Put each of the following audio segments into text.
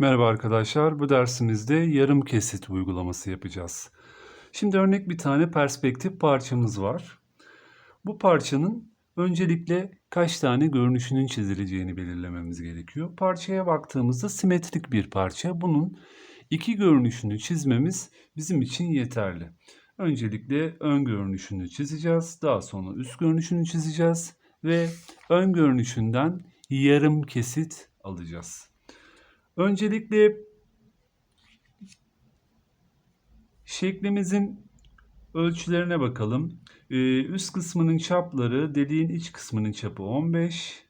Merhaba arkadaşlar. Bu dersimizde yarım kesit uygulaması yapacağız. Şimdi örnek bir tane perspektif parçamız var. Bu parçanın öncelikle kaç tane görünüşünün çizileceğini belirlememiz gerekiyor. Parçaya baktığımızda simetrik bir parça. Bunun iki görünüşünü çizmemiz bizim için yeterli. Öncelikle ön görünüşünü çizeceğiz. Daha sonra üst görünüşünü çizeceğiz. Ve ön görünüşünden yarım kesit alacağız. Öncelikle şeklimizin ölçülerine bakalım. Ee, üst kısmının çapları deliğin iç kısmının çapı 15,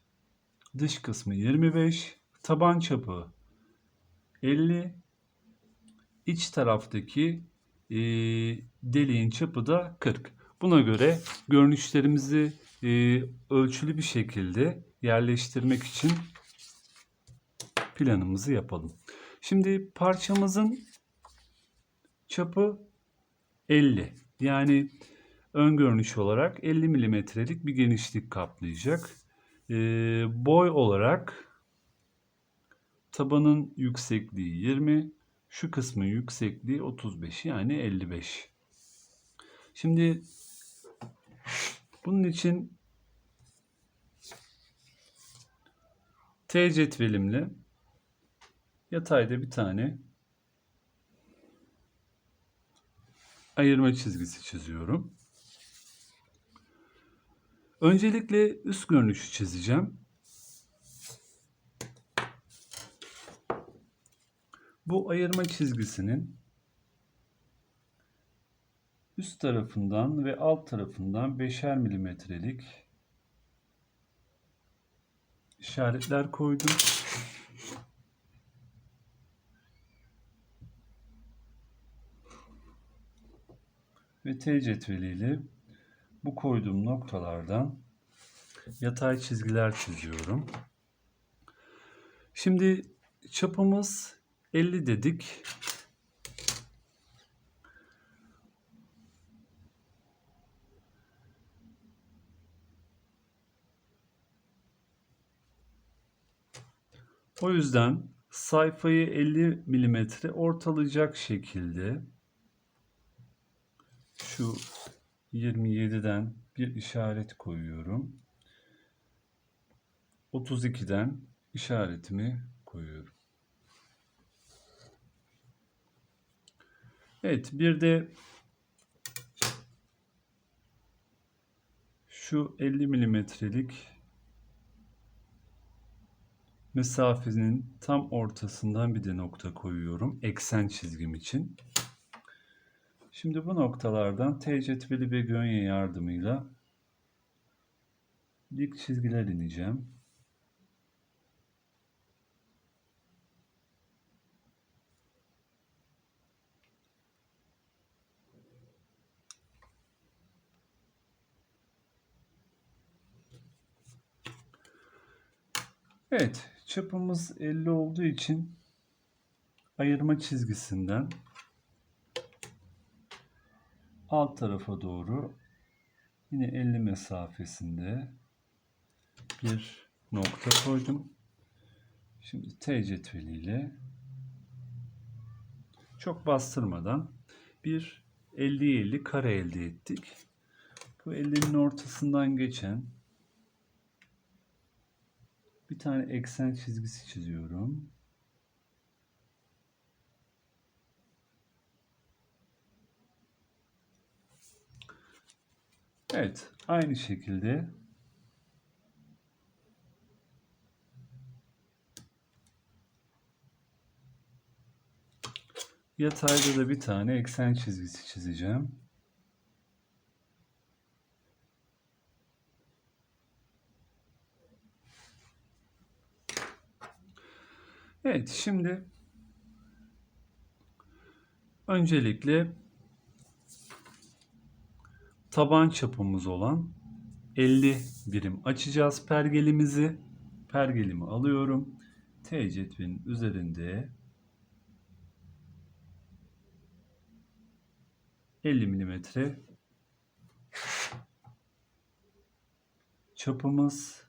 dış kısmı 25, taban çapı 50, iç taraftaki e, deliğin çapı da 40. Buna göre görünüşlerimizi e, ölçülü bir şekilde yerleştirmek için planımızı yapalım. Şimdi parçamızın çapı 50. Yani ön olarak 50 milimetrelik bir genişlik kaplayacak. Ee, boy olarak tabanın yüksekliği 20, şu kısmın yüksekliği 35 yani 55. Şimdi bunun için T cetvelimle Yatayda bir tane ayırma çizgisi çiziyorum. Öncelikle üst görünüşü çizeceğim. Bu ayırma çizgisinin üst tarafından ve alt tarafından 5'er milimetrelik işaretler koydum. Ve T cetveliyle bu koyduğum noktalardan yatay çizgiler çiziyorum. Şimdi çapımız 50 dedik. O yüzden sayfayı 50 milimetre ortalayacak şekilde şu 27'den bir işaret koyuyorum. 32'den işaretimi koyuyorum. Evet bir de şu 50 milimetrelik mesafenin tam ortasından bir de nokta koyuyorum eksen çizgim için. Şimdi bu noktalardan T cetveli ve gönye yardımıyla dik çizgiler ineceğim. Evet, çapımız 50 olduğu için ayırma çizgisinden alt tarafa doğru yine 50 mesafesinde bir nokta koydum. Şimdi T cetveliyle çok bastırmadan bir 50-50 kare elde ettik. Bu 50'nin ortasından geçen bir tane eksen çizgisi çiziyorum. Evet, aynı şekilde yatayda da bir tane eksen çizgisi çizeceğim. Evet, şimdi öncelikle taban çapımız olan 50 birim açacağız pergelimizi. Pergelimi alıyorum. T cetvelin üzerinde 50 milimetre çapımız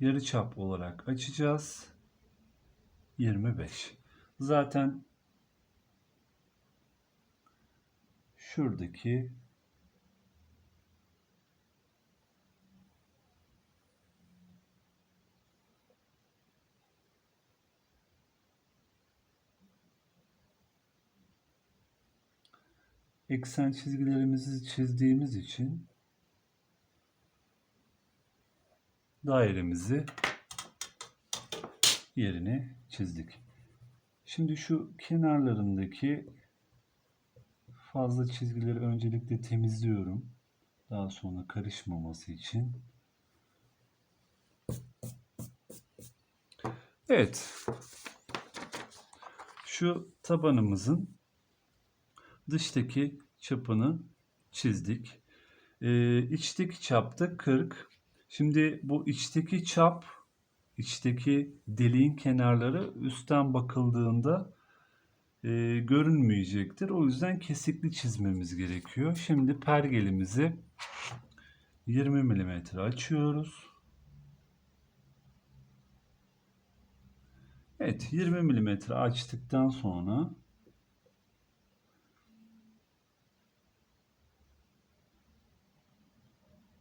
yarı çap olarak açacağız. 25. zaten şuradaki eksen çizgilerimizi çizdiğimiz için dairemizi yerine çizdik. Şimdi şu kenarlarındaki fazla çizgileri öncelikle temizliyorum. Daha sonra karışmaması için. Evet. Şu tabanımızın dıştaki çapını çizdik. Ee, içteki çapta 40. Şimdi bu içteki çap, içteki deliğin kenarları üstten bakıldığında e, görünmeyecektir. O yüzden kesikli çizmemiz gerekiyor. Şimdi pergelimizi 20 mm açıyoruz. Evet 20 mm açtıktan sonra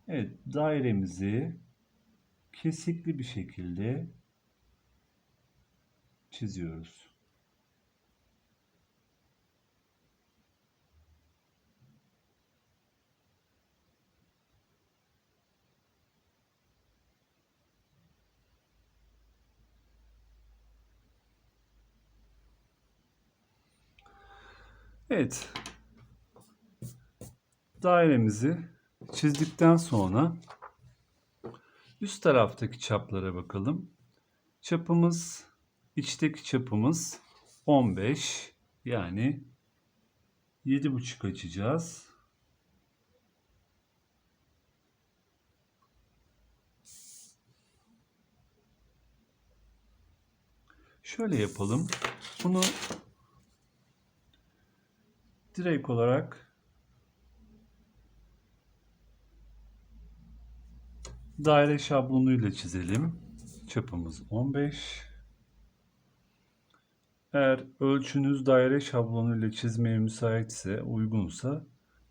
Evet dairemizi kesikli bir şekilde çiziyoruz. Evet. Dairemizi çizdikten sonra üst taraftaki çaplara bakalım. Çapımız, içteki çapımız 15 yani 7,5 açacağız. Şöyle yapalım. Bunu direkt olarak daire şablonuyla çizelim. Çapımız 15. Eğer ölçünüz daire şablonuyla çizmeye müsaitse, uygunsa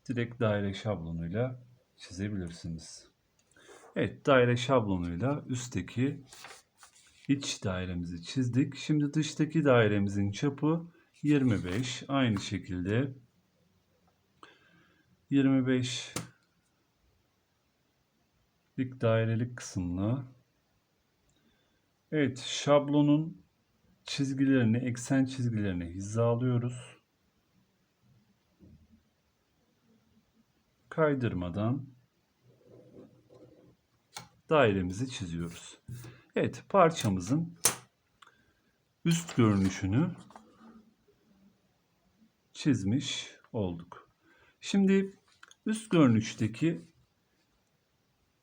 direkt daire şablonuyla çizebilirsiniz. Evet, daire şablonuyla üstteki iç dairemizi çizdik. Şimdi dıştaki dairemizin çapı 25. Aynı şekilde 25 lik dairelik kısmına Evet şablonun çizgilerini eksen çizgilerini hizalıyoruz. Kaydırmadan dairemizi çiziyoruz. Evet parçamızın üst görünüşünü çizmiş olduk. Şimdi üst görünüşteki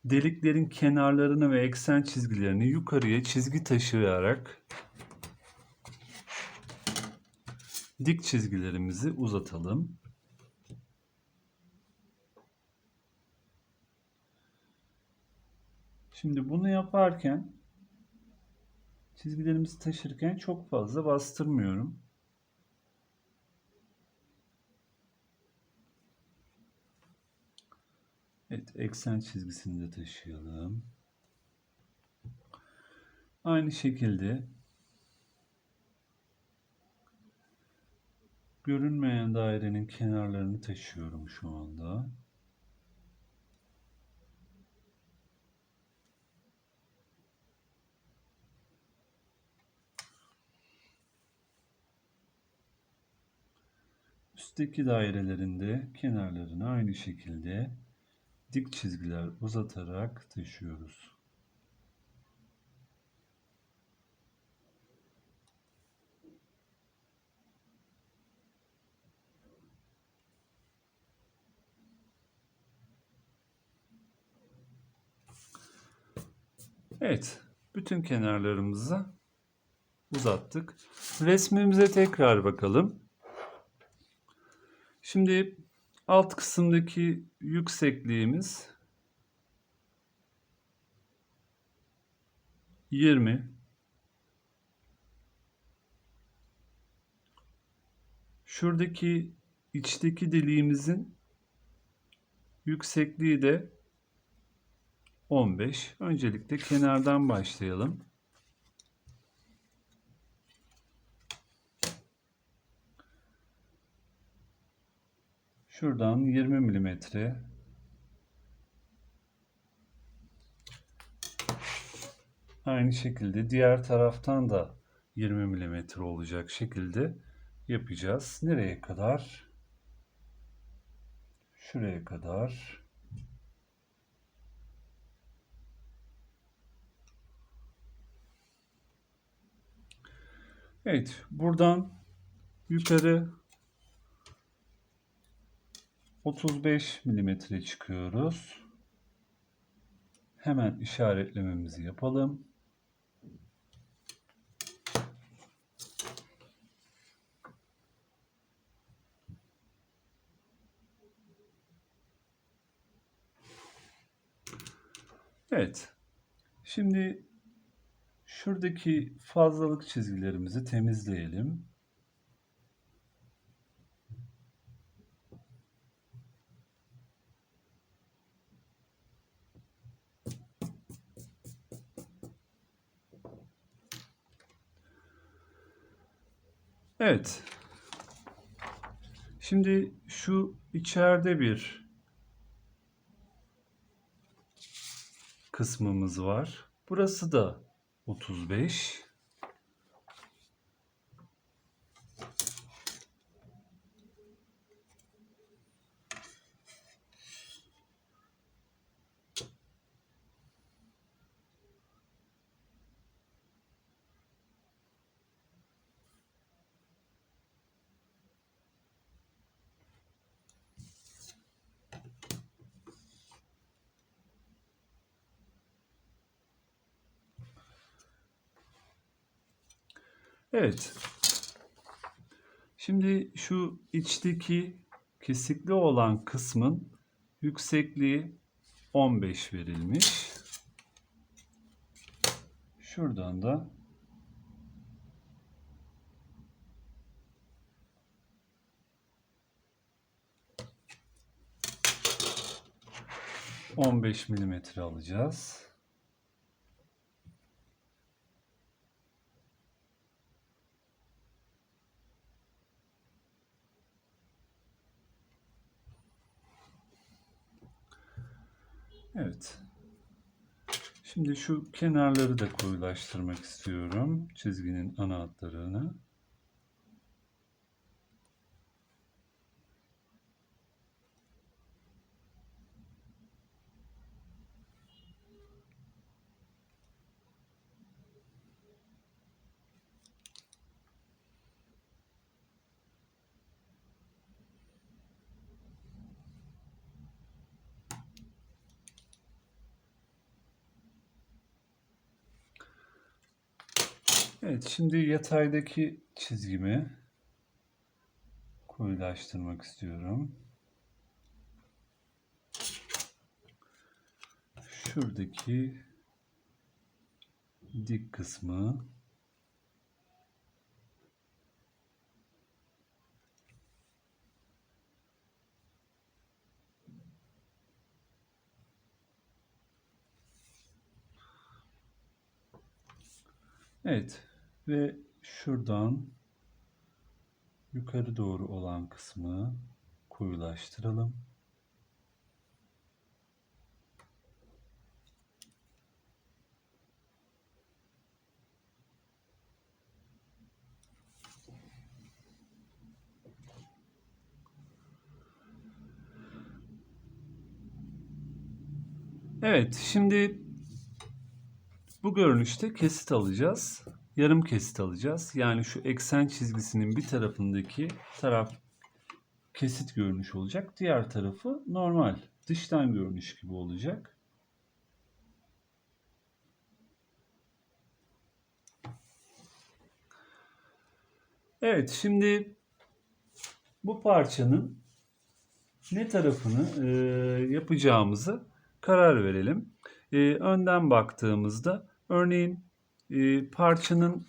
deliklerin kenarlarını ve eksen çizgilerini yukarıya çizgi taşıyarak dik çizgilerimizi uzatalım. Şimdi bunu yaparken çizgilerimizi taşırken çok fazla bastırmıyorum. Evet, eksen çizgisini de taşıyalım. Aynı şekilde görünmeyen dairenin kenarlarını taşıyorum şu anda. Üstteki dairelerinde kenarlarını aynı şekilde dik çizgiler uzatarak taşıyoruz. Evet, bütün kenarlarımızı uzattık. Resmimize tekrar bakalım. Şimdi alt kısımdaki yüksekliğimiz 20 Şuradaki içteki deliğimizin yüksekliği de 15. Öncelikle kenardan başlayalım. Şuradan 20 milimetre Aynı şekilde diğer taraftan da 20 milimetre olacak şekilde yapacağız. Nereye kadar? Şuraya kadar. Evet, buradan yukarı 35 milimetre çıkıyoruz. Hemen işaretlememizi yapalım. Evet. Şimdi şuradaki fazlalık çizgilerimizi temizleyelim. Evet. Şimdi şu içeride bir kısmımız var. Burası da 35. Evet. Şimdi şu içteki kesikli olan kısmın yüksekliği 15 verilmiş. Şuradan da on beş milimetre alacağız. Evet. Şimdi şu kenarları da koyulaştırmak istiyorum. Çizginin ana hatlarını. Evet, şimdi yataydaki çizgimi koyulaştırmak istiyorum. Şuradaki dik kısmı Evet ve şuradan yukarı doğru olan kısmı koyulaştıralım. Evet, şimdi bu görünüşte kesit alacağız. Yarım kesit alacağız. Yani şu eksen çizgisinin bir tarafındaki taraf kesit görünüş olacak. Diğer tarafı normal dıştan görünüş gibi olacak. Evet şimdi bu parçanın ne tarafını e, yapacağımızı karar verelim. E, önden baktığımızda örneğin e, parçanın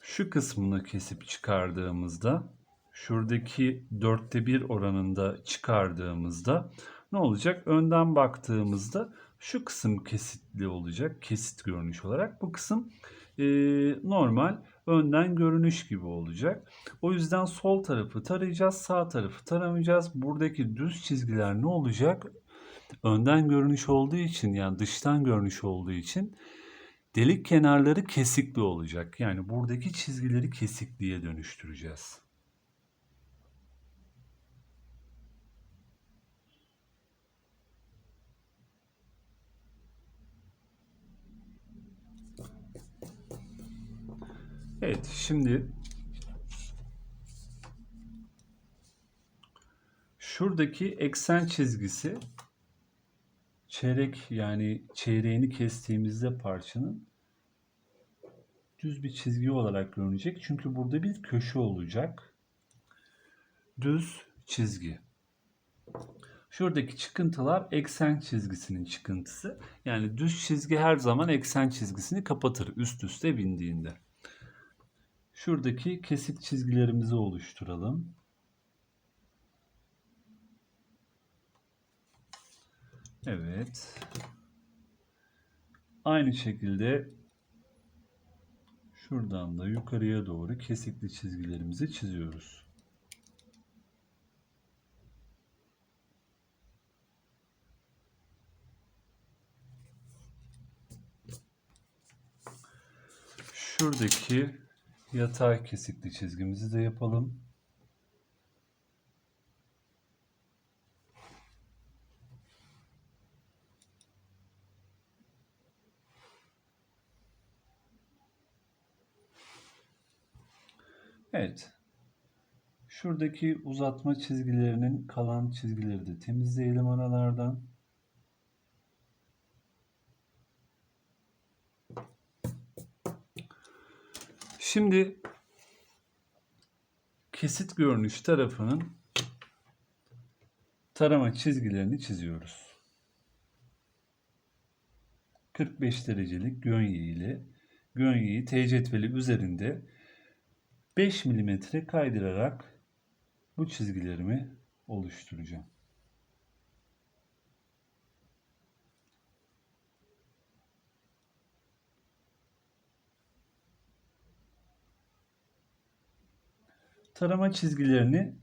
şu kısmını kesip çıkardığımızda şuradaki dörtte bir oranında çıkardığımızda ne olacak? Önden baktığımızda şu kısım kesitli olacak. Kesit görünüş olarak. Bu kısım e, normal önden görünüş gibi olacak. O yüzden sol tarafı tarayacağız. Sağ tarafı taramayacağız. Buradaki düz çizgiler ne olacak? Önden görünüş olduğu için yani dıştan görünüş olduğu için delik kenarları kesikli olacak. Yani buradaki çizgileri kesikliğe dönüştüreceğiz. Evet, şimdi şuradaki eksen çizgisi çeyrek yani çeyreğini kestiğimizde parçanın düz bir çizgi olarak görünecek. Çünkü burada bir köşe olacak. Düz çizgi. Şuradaki çıkıntılar eksen çizgisinin çıkıntısı. Yani düz çizgi her zaman eksen çizgisini kapatır üst üste bindiğinde. Şuradaki kesik çizgilerimizi oluşturalım. Evet. Aynı şekilde şuradan da yukarıya doğru kesikli çizgilerimizi çiziyoruz. Şuradaki yatay kesikli çizgimizi de yapalım. Evet. Şuradaki uzatma çizgilerinin kalan çizgileri de temizleyelim aralardan. Şimdi kesit görünüş tarafının tarama çizgilerini çiziyoruz. 45 derecelik gönye ile gönyeyi T cetveli üzerinde 5 mm kaydırarak bu çizgilerimi oluşturacağım. Tarama çizgilerini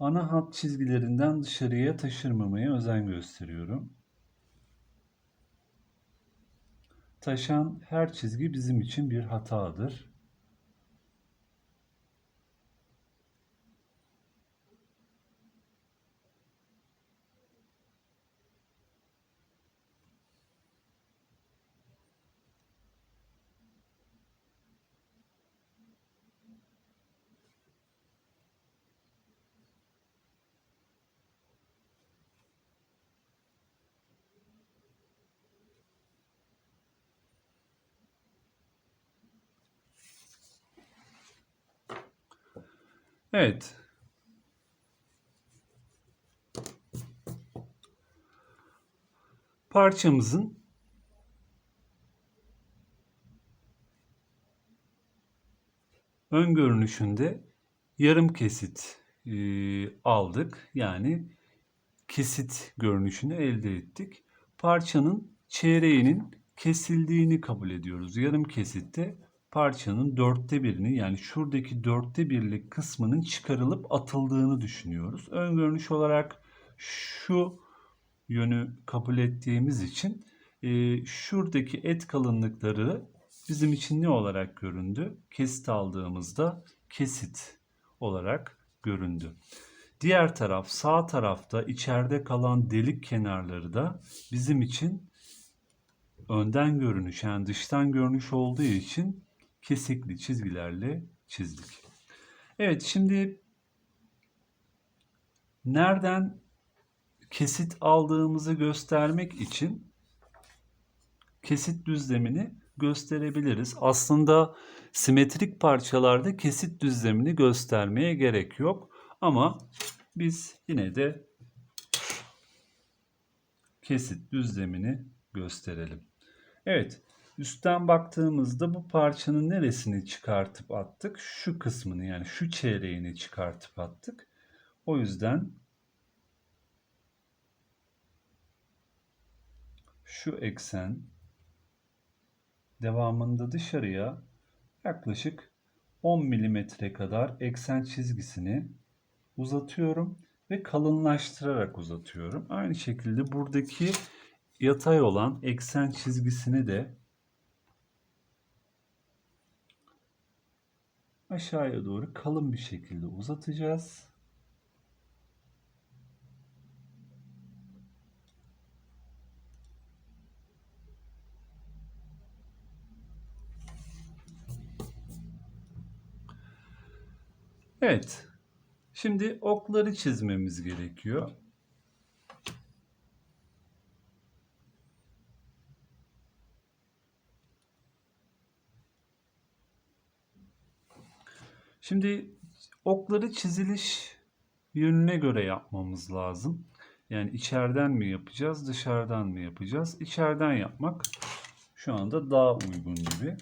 ana hat çizgilerinden dışarıya taşırmamaya özen gösteriyorum. Taşan her çizgi bizim için bir hatadır. Evet. Parçamızın ön görünüşünde yarım kesit e, aldık. Yani kesit görünüşünü elde ettik. Parçanın çeyreğinin kesildiğini kabul ediyoruz. Yarım kesitte parçanın dörtte birini yani şuradaki dörtte birlik kısmının çıkarılıp atıldığını düşünüyoruz. Ön olarak şu yönü kabul ettiğimiz için e, şuradaki et kalınlıkları bizim için ne olarak göründü? Kesit aldığımızda kesit olarak göründü. Diğer taraf sağ tarafta içeride kalan delik kenarları da bizim için önden görünüş yani dıştan görünüş olduğu için kesikli çizgilerle çizdik. Evet şimdi nereden kesit aldığımızı göstermek için kesit düzlemini gösterebiliriz. Aslında simetrik parçalarda kesit düzlemini göstermeye gerek yok. Ama biz yine de kesit düzlemini gösterelim. Evet, Üstten baktığımızda bu parçanın neresini çıkartıp attık? Şu kısmını yani şu çeyreğini çıkartıp attık. O yüzden şu eksen devamında dışarıya yaklaşık 10 milimetre kadar eksen çizgisini uzatıyorum ve kalınlaştırarak uzatıyorum. Aynı şekilde buradaki yatay olan eksen çizgisini de aşağıya doğru kalın bir şekilde uzatacağız. Evet. Şimdi okları çizmemiz gerekiyor. Şimdi okları çiziliş yönüne göre yapmamız lazım. Yani içeriden mi yapacağız, dışarıdan mı yapacağız? İçeriden yapmak şu anda daha uygun gibi.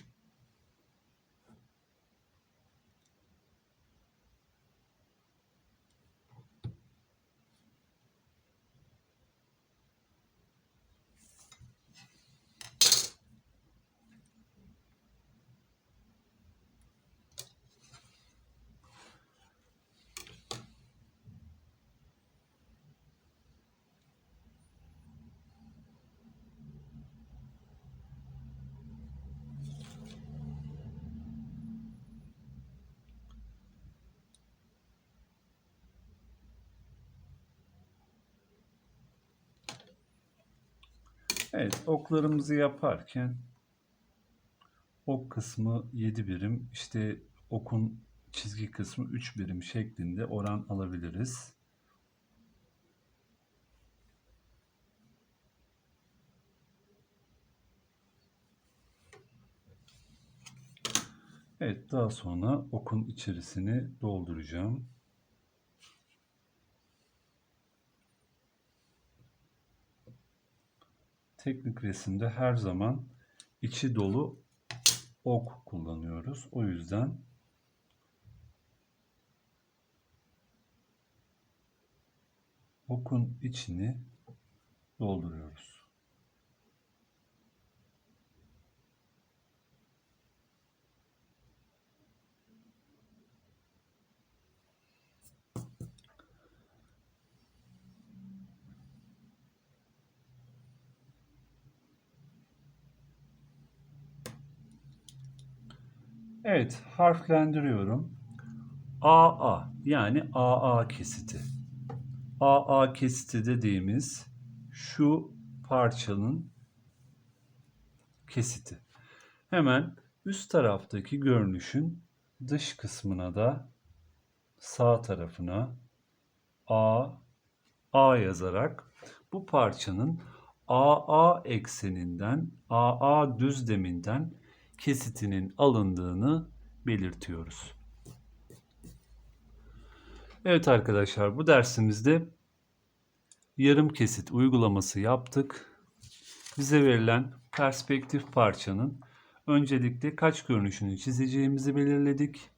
Evet, oklarımızı yaparken ok kısmı 7 birim, işte okun çizgi kısmı 3 birim şeklinde oran alabiliriz. Evet, daha sonra okun içerisini dolduracağım. Teknik resimde her zaman içi dolu ok kullanıyoruz. O yüzden okun içini dolduruyoruz. Evet, harflendiriyorum. AA yani AA kesiti. AA kesiti dediğimiz şu parçanın kesiti. Hemen üst taraftaki görünüşün dış kısmına da sağ tarafına A A yazarak bu parçanın AA ekseninden, AA düzleminden kesitinin alındığını belirtiyoruz. Evet arkadaşlar bu dersimizde yarım kesit uygulaması yaptık. Bize verilen perspektif parçanın öncelikle kaç görünüşünü çizeceğimizi belirledik.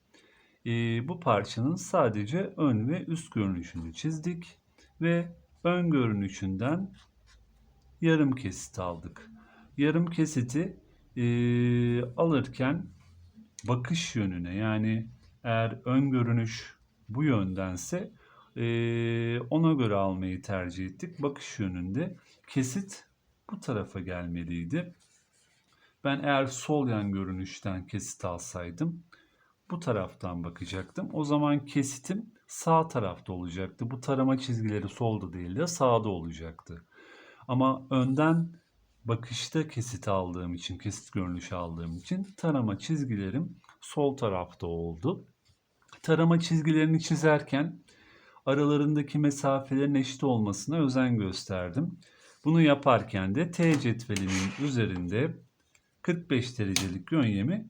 Ee, bu parçanın sadece ön ve üst görünüşünü çizdik ve ön görünüşünden yarım kesit aldık. Yarım kesiti e, alırken bakış yönüne yani eğer ön görünüş bu yöndense e, ona göre almayı tercih ettik. Bakış yönünde kesit bu tarafa gelmeliydi. Ben eğer sol yan görünüşten kesit alsaydım bu taraftan bakacaktım. O zaman kesitim sağ tarafta olacaktı. Bu tarama çizgileri solda değil de sağda olacaktı. Ama önden bakışta kesit aldığım için, kesit görünüşü aldığım için tarama çizgilerim sol tarafta oldu. Tarama çizgilerini çizerken aralarındaki mesafelerin eşit olmasına özen gösterdim. Bunu yaparken de T cetvelinin üzerinde 45 derecelik yönyemi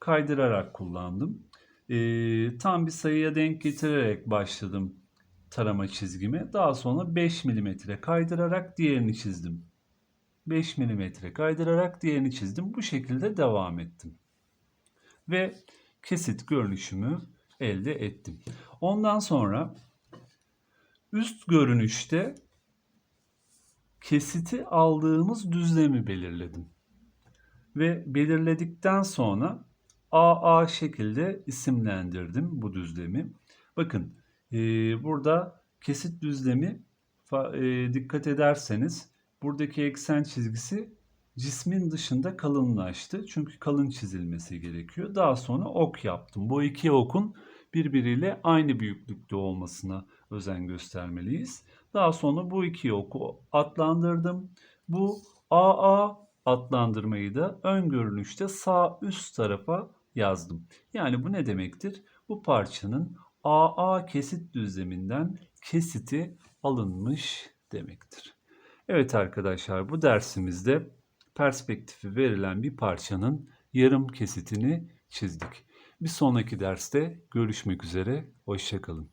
kaydırarak kullandım. Ee, tam bir sayıya denk getirerek başladım tarama çizgimi. Daha sonra 5 mm kaydırarak diğerini çizdim. 5 mm kaydırarak diğerini çizdim. Bu şekilde devam ettim. Ve kesit görünüşümü elde ettim. Ondan sonra üst görünüşte kesiti aldığımız düzlemi belirledim. Ve belirledikten sonra AA şekilde isimlendirdim bu düzlemi. Bakın e, burada kesit düzlemi e, dikkat ederseniz buradaki eksen çizgisi cismin dışında kalınlaştı. Çünkü kalın çizilmesi gerekiyor. Daha sonra ok yaptım. Bu iki okun birbiriyle aynı büyüklükte olmasına özen göstermeliyiz. Daha sonra bu iki oku adlandırdım. Bu AA adlandırmayı da ön görünüşte sağ üst tarafa yazdım. Yani bu ne demektir? Bu parçanın AA kesit düzleminden kesiti alınmış demektir. Evet arkadaşlar bu dersimizde perspektifi verilen bir parçanın yarım kesitini çizdik. Bir sonraki derste görüşmek üzere. Hoşçakalın.